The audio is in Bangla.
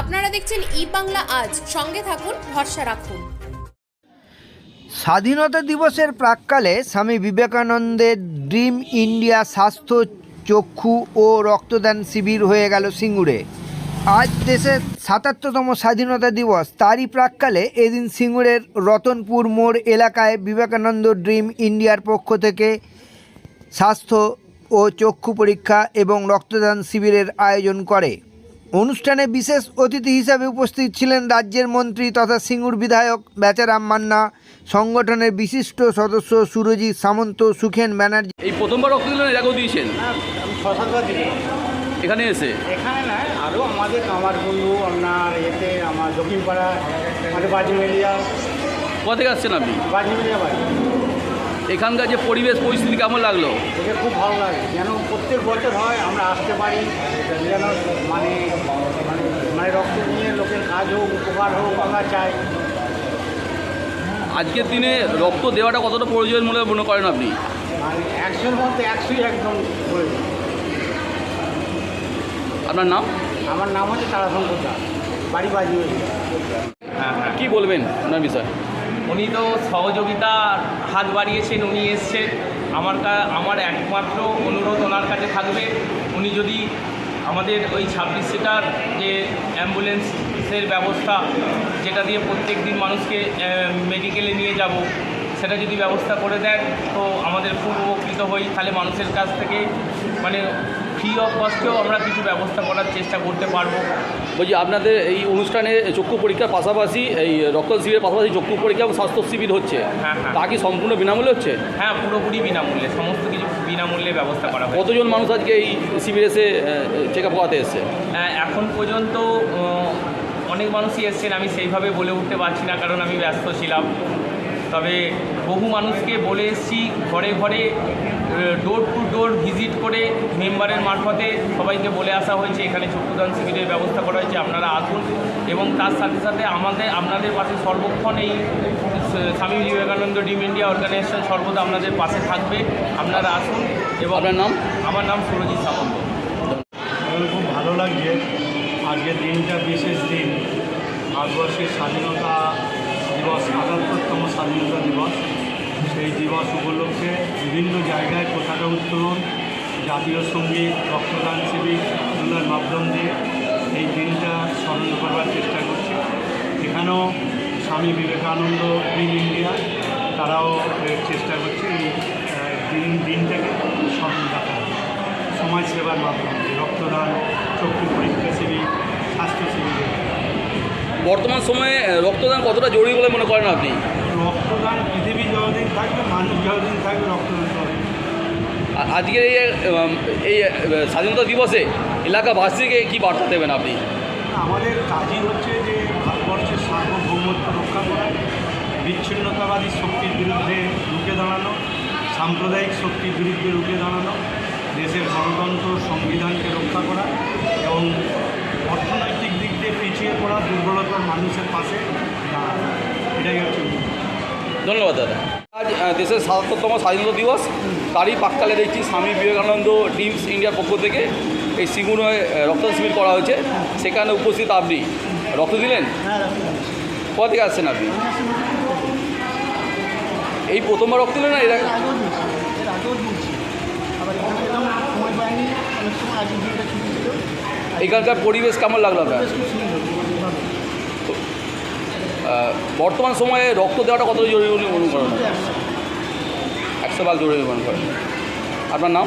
আপনারা দেখছেন ই বাংলা আজ। সঙ্গে থাকুন, ভরসা রাখুন। স্বাধীনতা দিবসের প্রাককালে স্বামী বিবেকানন্দের ড্রিম ইন্ডিয়া স্বাস্থ্য চক্ষু ও রক্তদান শিবির হয়ে গেল সিঙ্গুরে। আজ দেশের সাতাত্তরতম স্বাধীনতা দিবস। তারই প্রাককালে এদিন সিঙ্গুরের রতনপুর মোড় এলাকায় বিবেকানন্দ ড্রিম ইন্ডিয়ার পক্ষ থেকে স্বাস্থ্য ও চক্ষু পরীক্ষা এবং রক্তদান শিবিরের আয়োজন করে। অনুষ্ঠানে বিশেষ অতিথি হিসাবে উপস্থিত ছিলেন রাজ্যের মন্ত্রী তথা সিঙ্গুর বিধায়ক বেচারাম মান্না সংগঠনের বিশিষ্ট সদস্য সুরজিৎ সামন্ত সুখেন ব্যানার্জি। এই প্রথমবার রক্ত দিলেন এর আগেও দিয়েছেন? হ্যাঁ এখানে এসে? এখানে নয় আরও আমাদের কামার বন্ধু আপনার এতে আমার দক্ষিণপাড়া আমাদের বাজিমেলিয়া। কোথা থেকে আসছেন আপনি? বাজিমেলিয়া বাড়ি এখানকার যে পরিবেশ পরিস্থিতি কেমন লাগল? দেখে খুব ভালো লাগে। যেন প্রত্যেক বছর হয় আমরা আসতে পারি। যেন মানে মানে মানে রক্ত নিয়ে লোকের কাজ হোক উপকার হোক আমরা চাই। আজকের দিনে রক্ত দেওয়াটা কতটা প্রয়োজন বলে মনে করেন আপনি? মানে একশোর মধ্যে একশোই একদম প্রয়োজন। আপনার নাম? আমার নাম হচ্ছে তারাশঙ্কর দাস। বাড়ি বাজিমেলিয়া কি বলবেন আপনার বিষয়? উনি তো সহযোগিতা হাত বাড়িয়েছেন, উনি এসছেন। আমার আমার একমাত্র অনুরোধ ওনার কাছে থাকবে, উনি যদি আমাদের ওই ছাব্বিশ সিটার যে অ্যাম্বুলেন্সের ব্যবস্থা, যেটা দিয়ে প্রত্যেক দিন মানুষকে মেডিকেলে নিয়ে যাব, সেটা যদি ব্যবস্থা করে দেন, তো আমাদের খুব উপকৃত হই, তাহলে মানুষের কাছ থেকে মানে ফ্রি অফ কস্টেও আমরা কিছু ব্যবস্থা করার চেষ্টা করতে পারব। বলছি আপনাদের এই অনুষ্ঠানে চক্ষু পরীক্ষার পাশাপাশি এই রক্ত শিবিরের পাশাপাশি চক্ষু পরীক্ষা এবং স্বাস্থ্য শিবির হচ্ছে। হ্যাঁ, হ্যাঁ। তা কি সম্পূর্ণ বিনামূল্যে হচ্ছে? হ্যাঁ পুরোপুরি বিনামূল্যে সমস্ত কিছু বিনামূল্যে ব্যবস্থা করা হয় কতজন মানুষ আজকে এই শিবিরে এসে চেক আপ করাতে এসছে? হ্যাঁ, এখন পর্যন্ত অনেক মানুষই এসছেন আমি সেইভাবে বলে উঠতে পারছি না কারণ আমি ব্যস্ত ছিলাম। তবে বহু মানুষকে বলে এসেছি ঘরে ঘরে ডোর টু ডোর ভিজিট করে মেম্বারের মারফতে সবাইকে বলে আসা হয়েছে। এখানে চক্ষুদান শিবিরের ব্যবস্থা করা হয়েছে আপনারা আসুন। এবং তার সাথে সাথে আমাদের আপনাদের পাশে সর্বক্ষণ এই স্বামী বিবেকানন্দ ডিম ইন্ডিয়া অর্গানাইজেশন সর্বদা আপনাদের পাশে থাকবে। আপনারা আসুন এবং আপনার নাম? আমার নাম সুরজিৎ সামন্ত। আমার খুব ভালো লাগছে। আজকের দিনটা বিশেষ দিন। ভারতবর্ষের স্বাধীনতা দিবস, সাতাত্তরতম স্বাধীনতা দিবস। সেই দিবস উপলক্ষে বিভিন্ন জায়গায় পতাকা উত্তোলন, জাতীয় সংগীত, রক্তদান শিবির মাধ্যম দিয়ে এই দিনটা স্মরণ করবার চেষ্টা করছে। এখানেও স্বামী বিবেকানন্দ গ্রিন ইন্ডিয়া, তারাও চেষ্টা করছে এই দিন, দিনটাকে স্মরণ রাখা সমাজ সেবার মাধ্যমে রক্তদান, চক্ষু পরীক্ষা শিবির, স্বাস্থ্য শিবির। বর্তমান সময়ে রক্তদান কতটা জরুরি বলে মনে করেন আপনি? রক্তদান পৃথিবী যতদিন থাকবে মানুষ যতদিন থাকবে রক্তদান আজকের এই এই স্বাধীনতা দিবসে এলাকাবাসীকে কি বার্তা দেবেন আপনি? আমাদের কাজই হচ্ছে যে ভারতবর্ষের সার্বভৌমত্ব রক্ষা করা বিচ্ছিন্নতাবাদী শক্তির বিরুদ্ধে রুখে দাঁড়ানো সাম্প্রদায়িক শক্তির বিরুদ্ধে রুখে দাঁড়ানো দেশের গণতন্ত্র সংবিধানকে রক্ষা করা এবং অর্থনৈতিক দিক দিয়ে পিছিয়ে পড়া দুর্বলতার মানুষের পাশে দাঁড়ানো এটাই হচ্ছে ধন্যবাদ দাদা। আজ দেশের সাতাত্তরতম স্বাধীনতা দিবস তারই পাককালে দেখছি স্বামী বিবেকানন্দ টিমস ইন্ডিয়ার পক্ষ থেকে এই সিঙ্গুরে রক্ত শিবির করা হয়েছে। সেখানে উপস্থিত আপনি। রক্ত দিলেন? কোথা থেকে আসছেন আপনি? এই প্রথমবার রক্ত দিলেন না? এর আগে- এখানকার পরিবেশ কেমন লাগল আপনার? বর্তমান সময়ে রক্ত দেওয়াটা কতটা জরুরি বলে মনে করেন? একশো ভাগ জরুরি মনে করেন। আপনার নাম?